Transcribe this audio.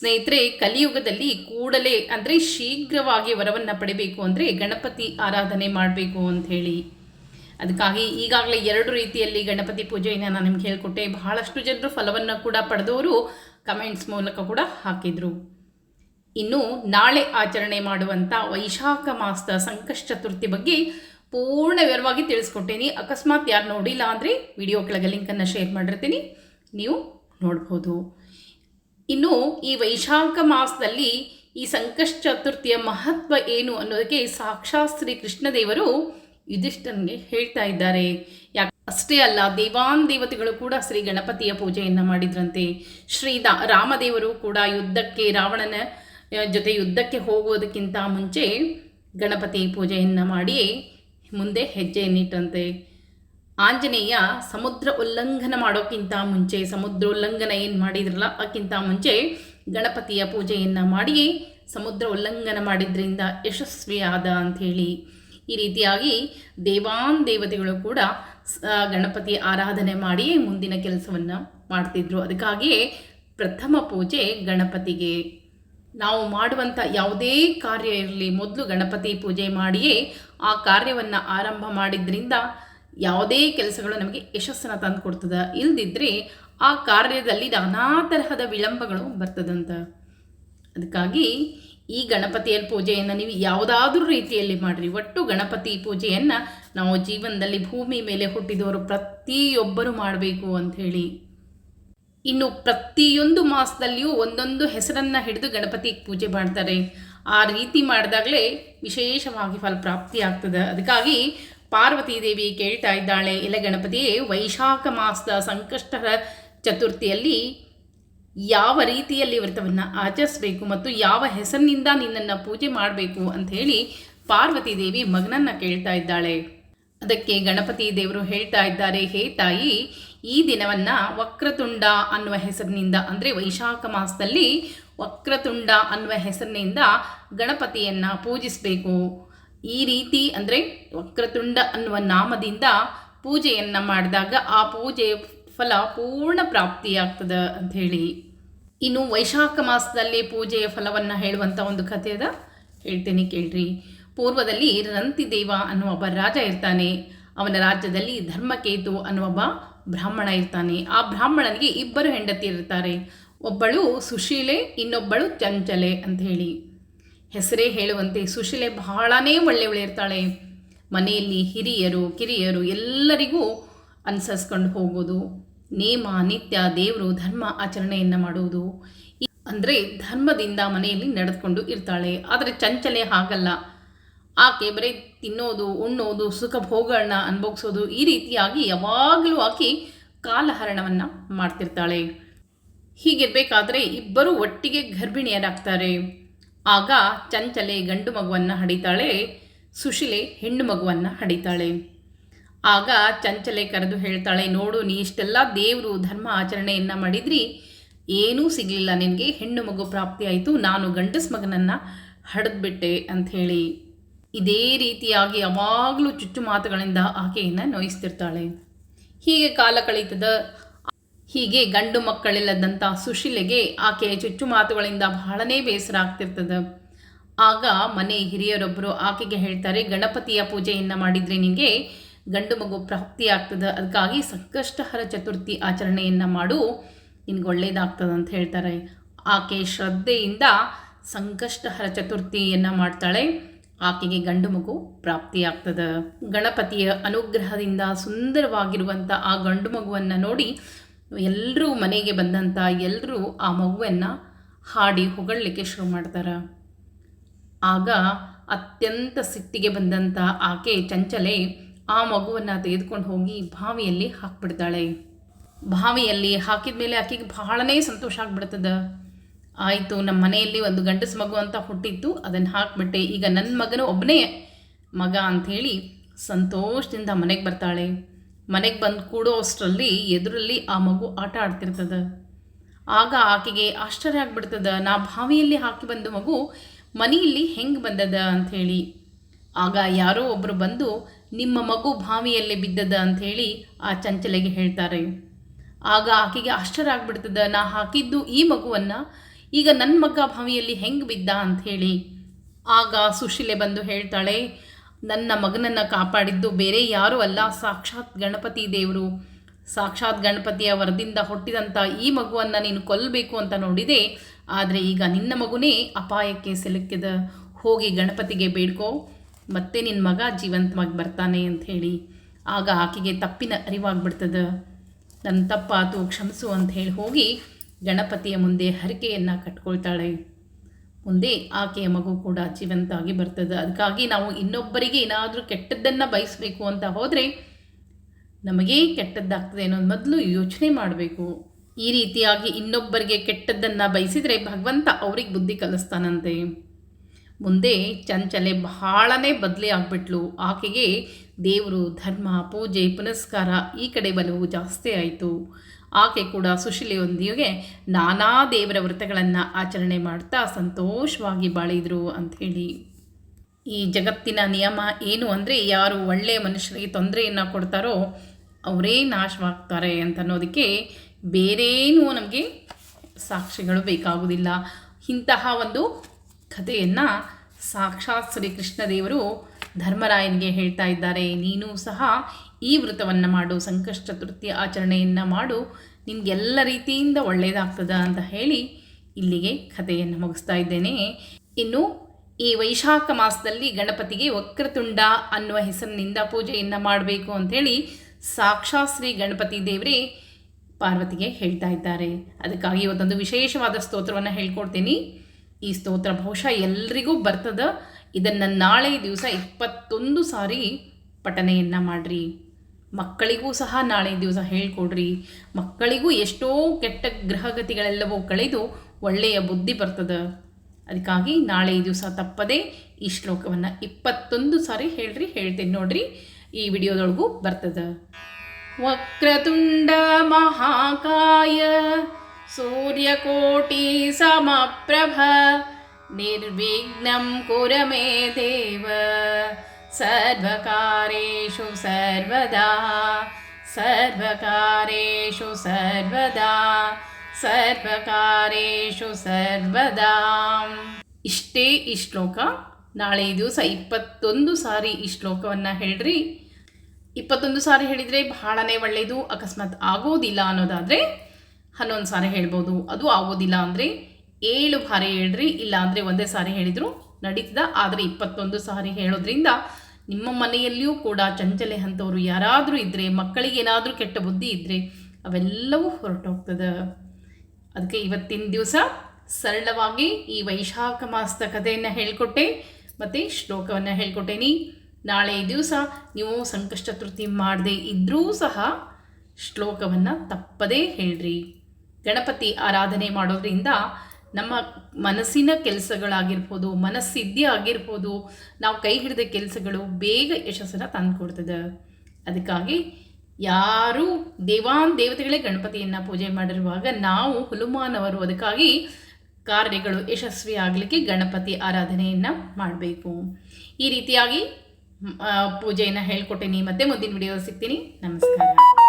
ಸ್ನೇಹಿತರೆ, ಕಲಿಯುಗದಲ್ಲಿ ಕೂಡಲೇ, ಅಂದರೆ ಶೀಘ್ರವಾಗಿ ವರವನ್ನು ಪಡಿಬೇಕು ಅಂದರೆ ಗಣಪತಿ ಆರಾಧನೆ ಮಾಡಬೇಕು ಅಂತ ಹೇಳಿ. ಅದಕ್ಕಾಗಿ ಈಗಾಗಲೇ ಎರಡು ರೀತಿಯಲ್ಲಿ ಗಣಪತಿ ಪೂಜೆಯನ್ನು ನಾನು ನಿಮ್ಗೆ ಹೇಳಿಕೊಟ್ಟೆ. ಬಹಳಷ್ಟು ಜನರು ಫಲವನ್ನು ಕೂಡ ಪಡೆದವರು ಕಮೆಂಟ್ಸ್ ಮೂಲಕ ಕೂಡ ಹಾಕಿದರು. ಇನ್ನು ನಾಳೆ ಆಚರಣೆ ಮಾಡುವಂಥ ವೈಶಾಖ ಮಾಸದ ಸಂಕಷ್ಟ ಚತುರ್ಥಿ ಬಗ್ಗೆ ಪೂರ್ಣ ವಿವರವಾಗಿ ತಿಳಿಸ್ಕೊಟ್ಟೇನಿ. ಅಕಸ್ಮಾತ್ ಯಾರು ನೋಡಿಲ್ಲ ಅಂದರೆ ವಿಡಿಯೋ ಕೆಳಗೆ ಲಿಂಕನ್ನು ಶೇರ್ ಮಾಡಿರ್ತೀನಿ. ನೀವು ನೋಡ್ಬೋದು. ಇನ್ನು ಈ ವೈಶಾಖ ಮಾಸದಲ್ಲಿ ಈ ಸಂಕಷ್ಟ ಚತುರ್ಥಿಯ ಮಹತ್ವ ಏನು ಅನ್ನೋದಕ್ಕೆ ಸಾಕ್ಷಾತ್ ಶ್ರೀ ಕೃಷ್ಣದೇವರು ಯುಧಿಷ್ಠನಿಗೆ ಹೇಳ್ತಾ ಇದ್ದಾರೆ. ಯಾಕೆ, ಅಷ್ಟೇ ಅಲ್ಲ, ದೇವಾನ್ ದೇವತೆಗಳು ಕೂಡ ಶ್ರೀ ಗಣಪತಿಯ ಪೂಜೆಯನ್ನು ಮಾಡಿದ್ರಂತೆ. ಶ್ರೀ ರಾಮದೇವರು ಕೂಡ ಯುದ್ಧಕ್ಕೆ, ರಾವಣನ ಜೊತೆ ಯುದ್ಧಕ್ಕೆ ಹೋಗುವುದಕ್ಕಿಂತ ಮುಂಚೆ ಗಣಪತಿ ಪೂಜೆಯನ್ನು ಮಾಡಿ ಮುಂದೆ ಹೆಜ್ಜೆಯನ್ನಿಟ್ಟಂತೆ. ಆಂಜನೇಯ ಸಮುದ್ರ ಉಲ್ಲಂಘನ ಮಾಡೋಕ್ಕಿಂತ ಮುಂಚೆ, ಸಮುದ್ರ ಉಲ್ಲಂಘನ ಏನು ಮಾಡಿದ್ರಲ್ಲ, ಅದಕ್ಕಿಂತ ಮುಂಚೆ ಗಣಪತಿಯ ಪೂಜೆಯನ್ನು ಮಾಡಿ ಸಮುದ್ರ ಉಲ್ಲಂಘನ ಮಾಡಿದ್ರಿಂದ ಯಶಸ್ವಿಯಾದ ಅಂಥೇಳಿ. ಈ ರೀತಿಯಾಗಿ ದೇವಾನ್ ದೇವತೆಗಳು ಕೂಡ ಗಣಪತಿ ಆರಾಧನೆ ಮಾಡಿ ಮುಂದಿನ ಕೆಲಸವನ್ನು ಮಾಡ್ತಿದ್ರು. ಅದಕ್ಕಾಗಿಯೇ ಪ್ರಥಮ ಪೂಜೆ ಗಣಪತಿಗೆ. ನಾವು ಮಾಡುವಂಥ ಯಾವುದೇ ಕಾರ್ಯ ಇರಲಿ, ಮೊದಲು ಗಣಪತಿ ಪೂಜೆ ಮಾಡಿಯೇ ಆ ಕಾರ್ಯವನ್ನು ಆರಂಭ ಮಾಡಿದ್ರಿಂದ ಯಾವುದೇ ಕೆಲಸಗಳು ನಮಗೆ ಯಶಸ್ಸನ್ನು ತಂದು ಕೊಡ್ತದೆ. ಇಲ್ದಿದ್ರೆ ಆ ಕಾರ್ಯದಲ್ಲಿ ನಾನಾ ತರಹದ ವಿಳಂಬಗಳು ಬರ್ತದಂತ. ಅದಕ್ಕಾಗಿ ಈ ಗಣಪತಿಯ ಪೂಜೆಯನ್ನು ನೀವು ಯಾವುದಾದ್ರೂ ರೀತಿಯಲ್ಲಿ ಮಾಡಿರಿ. ಒಟ್ಟು ಗಣಪತಿ ಪೂಜೆಯನ್ನು ನಾವು ಜೀವನದಲ್ಲಿ ಭೂಮಿ ಮೇಲೆ ಹುಟ್ಟಿದವರು ಪ್ರತಿಯೊಬ್ಬರು ಮಾಡಬೇಕು ಅಂಥೇಳಿ ಇನ್ನು ಪ್ರತಿಯೊಂದು ಮಾಸದಲ್ಲಿಯೂ ಒಂದೊಂದು ಹೆಸರನ್ನು ಹಿಡಿದು ಗಣಪತಿ ಪೂಜೆ ಮಾಡ್ತಾರೆ. ಆ ರೀತಿ ಮಾಡಿದಾಗಲೇ ವಿಶೇಷವಾಗಿ ಫಲ ಪ್ರಾಪ್ತಿ ಆಗ್ತದೆ. ಅದಕ್ಕಾಗಿ ಪಾರ್ವತಿ ದೇವಿ ಕೇಳ್ತಾ ಇದ್ದಾಳೆ. ಇಲ್ಲ ಗಣಪತಿಯೇ, ವೈಶಾಖ ಮಾಸದ ಸಂಕಷ್ಟರ ಚತುರ್ಥಿಯಲ್ಲಿ ಯಾವ ರೀತಿಯಲ್ಲಿ ವ್ರತವನ್ನು ಆಚರಿಸಬೇಕು ಮತ್ತು ಯಾವ ಹೆಸರಿನಿಂದ ನಿನ್ನನ್ನು ಪೂಜೆ ಮಾಡಬೇಕು ಅಂತ ಹೇಳಿ ಪಾರ್ವತಿ ದೇವಿ ಮಗನನ್ನು ಕೇಳ್ತಾ ಇದ್ದಾಳೆ. ಅದಕ್ಕೆ ಗಣಪತಿ ದೇವರು ಹೇಳ್ತಾ ಇದ್ದಾರೆ, ಹೇ ತಾಯಿ, ಈ ದಿನವನ್ನು ವಕ್ರತುಂಡ ಅನ್ನುವ ಹೆಸರಿನಿಂದ, ಅಂದರೆ ವೈಶಾಖ ಮಾಸದಲ್ಲಿ ವಕ್ರತುಂಡ ಅನ್ನುವ ಹೆಸರಿನಿಂದ ಗಣಪತಿಯನ್ನು ಪೂಜಿಸಬೇಕು. ಈ ರೀತಿ ಅಂದರೆ ವಕ್ರತುಂಡ ಅನ್ನುವ ನಾಮದಿಂದ ಪೂಜೆಯನ್ನು ಮಾಡಿದಾಗ ಆ ಪೂಜೆ ಫಲ ಪೂರ್ಣ ಪ್ರಾಪ್ತಿಯಾಗ್ತದೆ ಹೇಳಿ. ಇನ್ನು ವೈಶಾಖ ಮಾಸದಲ್ಲಿ ಪೂಜೆಯ ಫಲವನ್ನು ಹೇಳುವಂಥ ಒಂದು ಕಥೆ ಅದ. ಹೇಳ್ತೇನೆ ಕೇಳ್ರಿ. ಪೂರ್ವದಲ್ಲಿ ರಂತಿದೇವ ಅನ್ನುವ ಒಬ್ಬ ರಾಜ ಇರ್ತಾನೆ. ಅವನ ರಾಜ್ಯದಲ್ಲಿ ಧರ್ಮಕೇತು ಅನ್ನುವ ಒಬ್ಬ ಬ್ರಾಹ್ಮಣ ಇರ್ತಾನೆ. ಆ ಬ್ರಾಹ್ಮಣನಿಗೆ ಇಬ್ಬರು ಹೆಂಡತಿ ಇರ್ತಾರೆ ಒಬ್ಬಳು ಸುಶೀಲೆ, ಇನ್ನೊಬ್ಬಳು ಚಂಚಲೆ ಅಂತ ಹೇಳಿ. ಹೆಸರೇ ಹೇಳುವಂತೆ ಸುಶೀಲೆ ಬಹಳನೇ ಒಳ್ಳೆಯವಳಿರ್ತಾಳೆ ಮನೆಯಲ್ಲಿ ಹಿರಿಯರು, ಕಿರಿಯರು ಎಲ್ಲರಿಗೂ ಅನುಸರಿಸ್ಕೊಂಡು ಹೋಗೋದು, ನೇಮ, ನಿತ್ಯ, ದೇವರು, ಧರ್ಮ ಆಚರಣೆಯನ್ನು ಮಾಡುವುದು. ಅಂದರೆ ಧರ್ಮದಿಂದ ಮನೆಯಲ್ಲಿ ನಡೆದುಕೊಂಡು ಇರ್ತಾಳೆ. ಆದರೆ ಚಂಚಲೆ ಹಾಗಲ್ಲ. ಆಕೆ ಬರೀ ತಿನ್ನೋದು, ಉಣ್ಣೋದು, ಸುಖ ಭೋಗಗಳನ್ನ ಅನುಭವಿಸೋದು ಈ ರೀತಿಯಾಗಿ ಯಾವಾಗಲೂ ಆಕೆ ಕಾಲಹರಣವನ್ನು ಮಾಡ್ತಿರ್ತಾಳೆ. ಹೀಗಿರಬೇಕಾದ್ರೆ ಇಬ್ಬರು ಒಟ್ಟಿಗೆ ಗರ್ಭಿಣಿಯರಾಗ್ತಾರೆ. ಆಗ ಚಂಚಲೆ ಗಂಡು ಮಗುವನ್ನು ಹಡಿತಾಳೆ, ಸುಶೀಲೆ ಹೆಣ್ಣು ಮಗುವನ್ನು ಹಡಿತಾಳೆ. ಆಗ ಚಂಚಲೆ ಕರೆದು ಹೇಳ್ತಾಳೆ, ನೋಡು, ನೀ ಇಷ್ಟೆಲ್ಲ ದೇವರು ಧರ್ಮ ಆಚರಣೆಯನ್ನು ಮಾಡಿದ್ರಿ, ಏನೂ ಸಿಗಲಿಲ್ಲ ನಿನಗೆ, ಹೆಣ್ಣು ಮಗು ಪ್ರಾಪ್ತಿಯಾಯಿತು ನಾನು ಗಂಡಸ್ ಮಗನನ್ನು ಹಡಿದ್ಬಿಟ್ಟೆ ಅಂಥೇಳಿ ಇದೇ ರೀತಿಯಾಗಿ ಯಾವಾಗಲೂ ಚುಚ್ಚು ಮಾತುಗಳಿಂದ ಆಕೆಯನ್ನು ನೋಯಿಸ್ತಿರ್ತಾಳೆ. ಹೀಗೆ ಕಾಲ ಕಳೀತದ ಹೀಗೆ ಗಂಡು ಮಕ್ಕಳಿಲ್ಲದಂಥ ಸುಶೀಲೆಗೆ ಆಕೆಯ ಚುಚ್ಚು ಮಾತುಗಳಿಂದ ಬಹಳನೇ ಬೇಸರ ಆಗ್ತಿರ್ತದೆ. ಆಗ ಮನೆ ಹಿರಿಯರೊಬ್ಬರು ಆಕೆಗೆ ಹೇಳ್ತಾರೆ, ಗಣಪತಿಯ ಪೂಜೆಯನ್ನು ಮಾಡಿದರೆ ನಿಮಗೆ ಗಂಡು ಮಗು ಪ್ರಾಪ್ತಿ ಆಗ್ತದೆ. ಅದಕ್ಕಾಗಿ ಸಂಕಷ್ಟಹರ ಚತುರ್ಥಿ ಆಚರಣೆಯನ್ನು ಮಾಡು. ನಿನಗೆ ಒಳ್ಳೇದಾಗ್ತದೆ ಅಂತ ಹೇಳ್ತಾರೆ. ಆಕೆ ಶ್ರದ್ಧೆಯಿಂದ ಸಂಕಷ್ಟಹರ ಚತುರ್ಥಿಯನ್ನು ಮಾಡ್ತಾಳೆ. ಆಕೆಗೆ ಗಂಡು ಮಗು ಪ್ರಾಪ್ತಿಯಾಗ್ತದೆ ಗಣಪತಿಯ ಅನುಗ್ರಹದಿಂದ ಸುಂದರವಾಗಿರುವಂಥ ಆ ಗಂಡು ಮಗುವನ್ನು ನೋಡಿ ಎಲ್ಲರೂ ಮನೆಗೆ ಬಂದಂಥ ಎಲ್ಲರೂ ಆ ಮಗುವನ್ನು ಹಾಡಿ ಹೊಗಳಲಿಕ್ಕೆ ಶುರು ಮಾಡ್ತಾರೆ. ಆಗ ಅತ್ಯಂತ ಸಿಟ್ಟಿಗೆ ಬಂದಂಥ ಆಕೆ ಚಂಚಲೆ ಆ ಮಗುವನ್ನು ತೆಗೆದುಕೊಂಡು ಹೋಗಿ ಬಾವಿಯಲ್ಲಿ ಹಾಕ್ಬಿಡ್ತಾಳೆ. ಬಾವಿಯಲ್ಲಿ ಹಾಕಿದ ಮೇಲೆ ಆಕೆಗೆ ಬಹಳನೇ ಸಂತೋಷ ಆಗ್ಬಿಡ್ತದೆ. ಆಯಿತು ನಮ್ಮ ಮನೆಯಲ್ಲಿ ಒಂದು ಗಂಡಸು ಮಗು ಅಂತ ಹುಟ್ಟಿತ್ತು, ಅದನ್ನು ಹಾಕ್ಬಿಟ್ಟೆ. ಈಗ ನನ್ನ ಮಗನು ಒಬ್ಬನೇ ಮಗ ಅಂಥೇಳಿ ಸಂತೋಷದಿಂದ ಮನೆಗೆ ಬರ್ತಾಳೆ. ಮನೆಗೆ ಬಂದು ಕೂಡೋ ಅಷ್ಟರಲ್ಲಿ ಎದುರಲ್ಲಿ ಆ ಮಗು ಆಟ ಆಡ್ತಿರ್ತದೆ. ಆಗ ಆಕೆಗೆ ಆಶ್ಚರ್ಯ ಆಗ್ಬಿಡ್ತದ. ನಾ ಬಾವಿಯಲ್ಲಿ ಹಾಕಿ ಬಂದ ಮಗು ಮನೆಯಲ್ಲಿ ಹೆಂಗೆ ಬಂದದ ಅಂಥೇಳಿ ಆಗ ಯಾರೋ ಒಬ್ಬರು ಬಂದು ನಿಮ್ಮ ಮಗು ಬಾವಿಯಲ್ಲಿ ಬಿದ್ದದ ಅಂಥೇಳಿ ಆ ಚಂಚಲೆಗೆ ಹೇಳ್ತಾರೆ. ಆಗ ಆಕೆಗೆ ಆಶ್ಚರ್ಯ ಆಗ್ಬಿಡ್ತದ. ನಾ ಹಾಕಿದ್ದು ಈ ಮಗುವನ್ನು ಈಗ ನನ್ನ ಮಗ ಬಾವಿಯಲ್ಲಿ ಹೆಂಗೆ ಬಿದ್ದ ಅಂಥೇಳಿ ಆಗ ಸುಶೀಲೆ ಬಂದು ಹೇಳ್ತಾಳೆ ನನ್ನ ಮಗನನ್ನು ಕಾಪಾಡಿದ್ದು ಬೇರೆ ಯಾರೂ ಅಲ್ಲ. ಸಾಕ್ಷಾತ್ ಗಣಪತಿ ದೇವರು. ಸಾಕ್ಷಾತ್ ಗಣಪತಿಯ ವರದಿಂದ ಹುಟ್ಟಿದಂಥ ಈ ಮಗುವನ್ನು ನೀನು ಕೊಲ್ಲಬೇಕು ಅಂತ ನೋಡಿದೆ. ಆದರೆ ಈಗ ನಿನ್ನ ಮಗುನೇ ಅಪಾಯಕ್ಕೆ ಸಿಲುಕಿದ. ಹೋಗಿ ಗಣಪತಿಗೆ ಬೇಡ್ಕೋ. ಮತ್ತೆ ನಿನ್ನ ಮಗ ಜೀವಂತವಾಗಿ ಬರ್ತಾನೆ ಅಂತ ಹೇಳಿ. ಆಗ ಆಕೆಗೆ ತಪ್ಪಿನ ಅರಿವಾಗ್ಬಿಡ್ತದೆ. ನನ್ನ ತಪ್ಪಾತು ಕ್ಷಮಿಸು ಅಂತ ಹೇಳಿ ಹೋಗಿ ಗಣಪತಿಯ ಮುಂದೆ ಹರಿಕೆಯನ್ನು ಕಟ್ಕೊಳ್ತಾಳೆ. ಮುಂದೆ ಆಕೆಯ ಮಗು ಕೂಡ ಜೀವಂತ ಆಗಿ ಬರ್ತದೆ. ಅದಕ್ಕಾಗಿ ನಾವು ಇನ್ನೊಬ್ಬರಿಗೆ ಏನಾದರೂ ಕೆಟ್ಟದ್ದನ್ನು ಬಯಸಬೇಕು ಅಂತ ಹೋದರೆ ನಮಗೇ ಕೆಟ್ಟದ್ದಾಗ್ತದೆ ಅನ್ನೋದು ಮೊದಲು ಯೋಚನೆ ಮಾಡಬೇಕು. ಈ ರೀತಿಯಾಗಿ ಇನ್ನೊಬ್ಬರಿಗೆ ಕೆಟ್ಟದ್ದನ್ನು ಬಯಸಿದರೆ ಭಗವಂತ ಅವ್ರಿಗೆ ಬುದ್ಧಿ ಕಲಿಸ್ತಾನಂತೆ. ಮುಂದೆ ಚಂಚಲೆ ಬಹಳನೇ ಬದಲಿ ಆಗಿಬಿಟ್ಲು. ಆಕೆಗೆ ದೇವರು, ಧರ್ಮ, ಪೂಜೆ, ಪುನಸ್ಕಾರ ಈ ಕಡೆ ಬಲವು ಜಾಸ್ತಿ ಆಯಿತು. ಆಕೆ ಕೂಡ ಸುಶೀಲೆಯೊಂದಿಗೆ ನಾನಾ ದೇವರ ವ್ರತಗಳನ್ನು ಆಚರಣೆ ಮಾಡ್ತಾ ಸಂತೋಷವಾಗಿ ಬಾಳಿದ್ರು ಅಂಥೇಳಿ ಈ ಜಗತ್ತಿನ ನಿಯಮ ಏನು ಅಂದರೆ ಯಾರು ಒಳ್ಳೆಯ ಮನುಷ್ಯರಿಗೆ ತೊಂದರೆಯನ್ನು ಕೊಡ್ತಾರೋ ಅವರೇ ನಾಶವಾಗ್ತಾರೆ ಅಂತ ಅನ್ನೋದಕ್ಕೆ ಬೇರೇನೂ ನಮಗೆ ಸಾಕ್ಷಿಗಳು ಬೇಕಾಗುವುದಿಲ್ಲ ಇಂತಹ ಒಂದು ಕಥೆಯನ್ನು ಸಾಕ್ಷಾತ್ ಶ್ರೀ ಕೃಷ್ಣದೇವರು ಧರ್ಮರಾಯನಿಗೆ ಹೇಳ್ತಾ ಇದ್ದಾರೆ. ನೀನು ಸಹ ಈ ವ್ರತವನ್ನು ಮಾಡು, ಸಂಕಷ್ಟ ಚತುರ್ಥಿ ಆಚರಣೆಯನ್ನು ಮಾಡು, ನಿನಗೆಲ್ಲ ರೀತಿಯಿಂದ ಒಳ್ಳೆಯದಾಗ್ತದ ಅಂತ ಹೇಳಿ ಇಲ್ಲಿಗೆ ಕಥೆಯನ್ನು ಮುಗಿಸ್ತಾ ಇದ್ದೇನೆ. ಇನ್ನು ಈ ವೈಶಾಖ ಮಾಸದಲ್ಲಿ ಗಣಪತಿಗೆ ವಕ್ರತುಂಡ ಅನ್ನುವ ಹೆಸರಿನಿಂದ ಪೂಜೆಯನ್ನು ಮಾಡಬೇಕು ಅಂಥೇಳಿ ಸಾಕ್ಷಾತ್ ಶ್ರೀ ಗಣಪತಿ ದೇವರೇ ಪಾರ್ವತಿಗೆ ಹೇಳ್ತಾ ಇದ್ದಾರೆ. ಅದಕ್ಕಾಗಿ ಇವತ್ತೊಂದು ವಿಶೇಷವಾದ ಸ್ತೋತ್ರವನ್ನು ಹೇಳ್ಕೊಡ್ತೀನಿ. ಈ ಸ್ತೋತ್ರ ಬಹುಶಃ ಎಲ್ರಿಗೂ ಬರ್ತದ. ಇದನ್ನು ನಾಳೆ ದಿವಸ ಇಪ್ಪತ್ತೊಂದು ಸಾರಿ ಪಠನೆಯನ್ನು ಮಾಡಿರಿ. ಮಕ್ಕಳಿಗೂ ಸಹ ನಾಳೆ ದಿವಸ ಹೇಳ್ಕೊಡ್ರಿ. ಮಕ್ಕಳಿಗೂ ಎಷ್ಟೋ ಕೆಟ್ಟ ಗ್ರಹಗತಿಗಳೆಲ್ಲವೂ ಕಳೆದು ಒಳ್ಳೆಯ ಬುದ್ಧಿ ಬರ್ತದೆ. ಅದಕ್ಕಾಗಿ ನಾಳೆ ದಿವಸ ತಪ್ಪದೆ ಈ ಶ್ಲೋಕವನ್ನು ಇಪ್ಪತ್ತೊಂದು ಸಾರಿ ಹೇಳ್ರಿ, ಹೇಳ್ತೀನಿ ನೋಡ್ರಿ. ಈ ವಿಡಿಯೋದೊಳಗೂ ಬರ್ತದೆ. ವಕ್ರತುಂಡ ಮಹಾಕಾಯ, ಸೂರ್ಯಕೋಟಿ ಸಮಪ್ರಭ, ನಿರ್ವಿಘ್ನಂ ಕುರಮೇ ದೇವ. ಸರ್ವಕಾರೇಷು ಸರ್ವದಾ ಸರ್ವಕಾರೇಷು ಸರ್ವದಾ ಸರ್ವಕಾರೇಶು ಸರ್ವದಾ ಇಷ್ಟೇ ಈ ಶ್ಲೋಕ. ನಾಳೆ ದಿವಸ ಇಪ್ಪತ್ತೊಂದು ಸಾರಿ ಈ ಶ್ಲೋಕವನ್ನು ಹೇಳ್ರಿ. ಇಪ್ಪತ್ತೊಂದು ಸಾರಿ ಹೇಳಿದರೆ ಬಹಳನೇ ಒಳ್ಳೆಯದು ಅಕಸ್ಮಾತ್ ಆಗೋದಿಲ್ಲ ಅನ್ನೋದಾದರೆ ಹನ್ನೊಂದು ಸಾರಿ ಹೇಳ್ಬೋದು. ಅದು ಆಗೋದಿಲ್ಲ ಅಂದರೆ ಏಳು ಬಾರಿ ಹೇಳ್ರಿ ಇಲ್ಲ ಅಂದರೆ ಒಂದೇ ಸಾರಿ ಹೇಳಿದರು ನಡೀತದ. ಆದರೆ ಇಪ್ಪತ್ತೊಂದು ಸಾರಿ ಹೇಳೋದ್ರಿಂದ ನಿಮ್ಮ ಮನೆಯಲ್ಲಿಯೂ ಕೂಡ ಚಂಚಲೆ ಅಂಥವ್ರು ಯಾರಾದರೂ ಇದ್ದರೆ ಮಕ್ಕಳಿಗೆ ಏನಾದರೂ ಕೆಟ್ಟ ಬುದ್ಧಿ ಇದ್ದರೆ ಅವೆಲ್ಲವೂ ಹೊರಟೋಗ್ತದೆ. ಅದಕ್ಕೆ ಇವತ್ತಿನ ದಿವಸ ಸರಳವಾಗಿ ಈ ವೈಶಾಖ ಮಾಸದ ಕಥೆಯನ್ನು ಹೇಳಿಕೊಟ್ಟೆ. ಮತ್ತು ಶ್ಲೋಕವನ್ನು ಹೇಳಿಕೊಟ್ಟೇನಿ. ನಾಳೆ ದಿವಸ ನೀವು ಸಂಕಷ್ಟ ತೃತಿ ಮಾಡದೇ ಇದ್ದರೂ ಸಹ ಶ್ಲೋಕವನ್ನು ತಪ್ಪದೇ ಹೇಳ್ರಿ. ಗಣಪತಿ ಆರಾಧನೆ ಮಾಡೋದ್ರಿಂದ ನಮ್ಮ ಮನಸ್ಸಿನ ಕೆಲಸಗಳಾಗಿರ್ಬೋದು ಮನಸ್ಸಿದ್ಧಿ ಆಗಿರ್ಬೋದು, ನಾವು ಕೈ ಹಿಡಿದ ಕೆಲಸಗಳು ಬೇಗ ಯಶಸ್ಸನ್ನು ತಂದುಕೊಡ್ತದೆ ಅದಕ್ಕಾಗಿ ಯಾರು ದೇವಾನ್ ದೇವತೆಗಳೇ ಗಣಪತಿಯನ್ನು ಪೂಜೆ ಮಾಡಿರುವಾಗ ನಾವು ಹುಲುಮಾನವರು. ಅದಕ್ಕಾಗಿ ಕಾರ್ಯಗಳು ಯಶಸ್ವಿ ಆಗಲಿಕ್ಕೆ ಗಣಪತಿ ಆರಾಧನೆಯನ್ನು ಮಾಡಬೇಕು. ಈ ರೀತಿಯಾಗಿ ಪೂಜೆಯನ್ನು ಹೇಳ್ಕೊಟ್ಟೇನಿ ಮತ್ತೆ ಮುಂದಿನ ವಿಡಿಯೋ ಸಿಗ್ತೀನಿ. ನಮಸ್ಕಾರ.